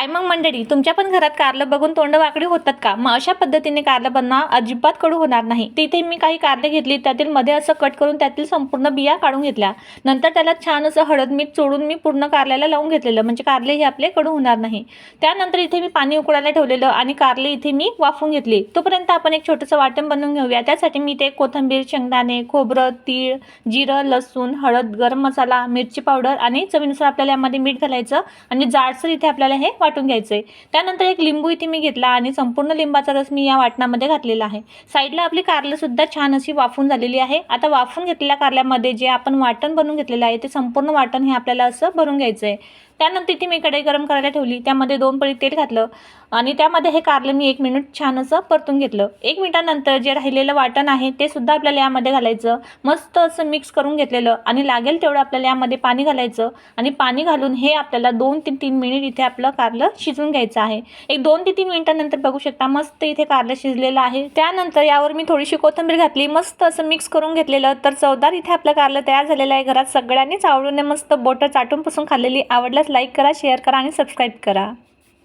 काय मग मंडळी? तुमच्या पण घरात कारलं बघून तोंड वाकडी होतात का? मग अशा पद्धतीने कारलं बनणं अजिबात कडू होणार नाही. तिथे मी काही कारले घेतली त्यातील मध्ये असं कट करून त्यातील संपूर्ण बिया काढून घेतल्या. नंतर त्याला छान असं हळद मीठ चोडून मी पूर्ण कारल्याला लावून घेतलेलं. म्हणजे कारले हे आपले कडू होणार नाही. त्यानंतर इथे मी पाणी उकळायला ठेवलेलं आणि कारले इथे मी वाफवून घेतली. तोपर्यंत आपण एक छोटंसं वाटण बनवून घेऊया. त्यासाठी मी ते कोथिंबीर शेंगदाणे खोबरं तीळ जिरं लसूण हळद गरम मसाला मिरची पावडर आणि चवीनुसार आपल्याला यामध्ये मीठ घालायचं आणि जाडसर इथे आपल्याला हे वाटून घ्यायचं आहे त्यानंतर एक लिंबू इथे मी घेतला आणि संपूर्ण लिंबाचा रस मी या वाटणामध्ये घातलेला आहे. साईडला आपली कारलंसुद्धा छान अशी वाफून झालेली आहे. आता वाफून घेतलेल्या कारल्यामध्ये जे आपण वाटण बनवून घेतलेलं आहे ते संपूर्ण वाटण हे आपल्याला असं भरून घ्यायचं आहे त्यानंतर इथे मी कढई गरम करायला ठेवली. त्यामध्ये दोन पळी तेल घातलं आणि त्यामध्ये हे कारलं मी एक मिनिट छान असं परतून घेतलं. एक मिनिटानंतर जे राहिलेलं वाटण आहे ते सुद्धा आपल्याला यामध्ये घालायचं. मस्त असं मिक्स करून घेतलेलं आणि लागेल तेवढं आपल्याला यामध्ये पाणी घालायचं आणि पाणी घालून हे आपल्याला दोन ते तीन मिनिट इथे आपलं कारलं कारलं शिजवून घ्यायचं आहे. एक दोन ते तीन मिनिटानंतर बघू शकता मस्त इथे कारलं शिजलेलं आहे. त्यानंतर यावर मी थोडीशी कोथिंबीर घातली मस्त असं मिक्स करून घेतलेलं. तर चवदार इथे आपलं कारलं तयार झालेलं आहे घरात. सगळ्यांनीच आवडून मस्त बोटं चाटून पुसून खाल्लेली आवडल्यास लाईक करा शेअर करा आणि सबस्क्राईब करा.